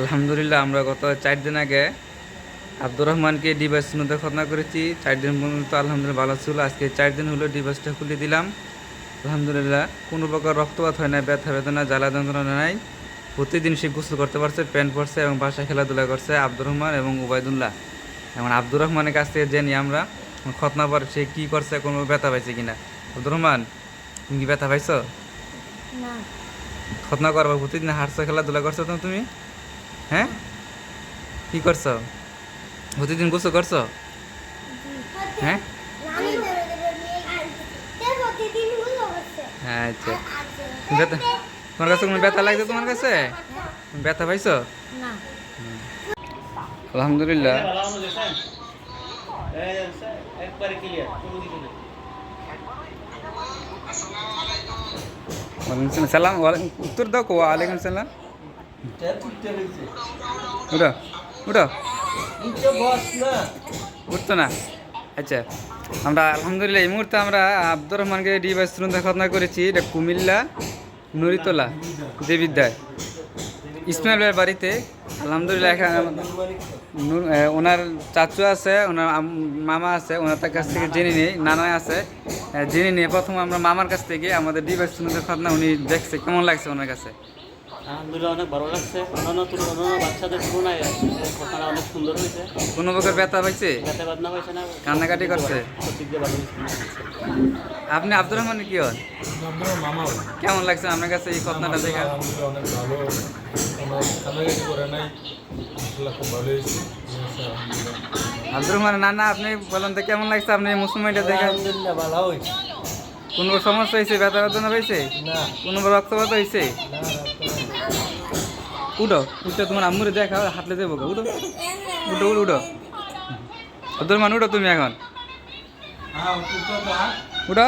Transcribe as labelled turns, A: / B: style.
A: আলহামদুলিল্লাহ আমরা গত চার দিন আগে আব্দুর রহমানকে ডিভাইস মধ্যে খতনা করেছি। চার দিন পর্যন্ত আলহামদুলিল্লাহ ভালো ছিল। আজকে চার দিন হলো ডিভাইসটা খুলে দিলাম। আলহামদুলিল্লাহ কোনো প্রকার রক্তপাত হয় না ব্যথা বেদনা জ্বালা যন্ত্রণা নাই। প্রতিদিন সে গোসল করতে পারছে প্যান্ট পরছে এবং বাসায় খেলাধুলা করছে আব্দুর রহমান এবং উবায়দুল্লাহ। এখন আব্দুর রহমানের কাছ থেকে জেনি আমরা খতনা পর সে কী করছে কোনো ব্যথা পাইছে কিনা। আব্দুর রহমান তুমি কি ব্যথা পাইছো? খতনা করবার প্রতিদিন হাঁটছো খেলাধুলা করছ তো তুমি? হ্যাঁ? কি করছ? প্রতিদিন গোসল করছ? হ্যাঁ? আচ্ছা। ব্যথা তোমার কাছে কোনো ব্যথা লাগছে তোমার কাছে? ব্যথা পাইছো? আলহামদুলিল্লাহ। সালাম উত্তর দাও ওয়ালাইকুম সালাম উঠো উঠো
B: না।
A: উঠতো না। আচ্ছা আমরা আলহামদুলিল্লাহ এই মুহূর্তে আমরা আব্দুর রহমানকে ডিভাইস খতনা করেছি। এটা কুমিল্লা নুরিতলা দেবিদ্যায় ইসমাইল ভাইয়ের বাড়িতে। আলহামদুলিল্লাহ এখানে ওনার চাচু আছে ওনার মামা আছে ওনার তার কাছ থেকে জেনে নিই নানা আছে। জেনে নিয়ে প্রথম আমরা মামার কাছ থেকে আমাদের ডিভাইস খতনা উনি দেখছে কেমন লাগছে ওনার কাছে?
B: আলহামদুলিল্লাহ অনেক ভালো লাগছে। অন্যান্য অন্যান্য বাচ্চাদের তুলনায় ঘটনা অনেক সুন্দর হয়েছে।
A: কোনো প্রকার ব্যথা পাইছে?
B: যাতে বাদনা হয়েছে না।
A: কান্নাকাটি করছে? আপনি আব্দুর রহমানের কি হন। কেমন লাগছে আপনার কাছে এই ঘটনাটা দেখা?
C: অনেক ভালো। কান্নাকাটি করে নাই। খুব ভালো হয়েছে।
A: আব্দুর রহমান না না আপনি বলেন তো কেমন লাগছে আপনি মুসলমানটা দেখে?
B: আলহামদুলিল্লাহ ভালো হয়েছে।
A: কোনো সমস্যা হয়েছে? ব্যথা বেদনা হয়েছে? কোনো রক্তপাত হয়েছে? উঠো উঠো তোমার আম্মুরে দেখা হাঁটলে দেবো উঠো। উঠো উঠো উঠো। আব্দুর মান উঠো তুমি এখন। উঠো।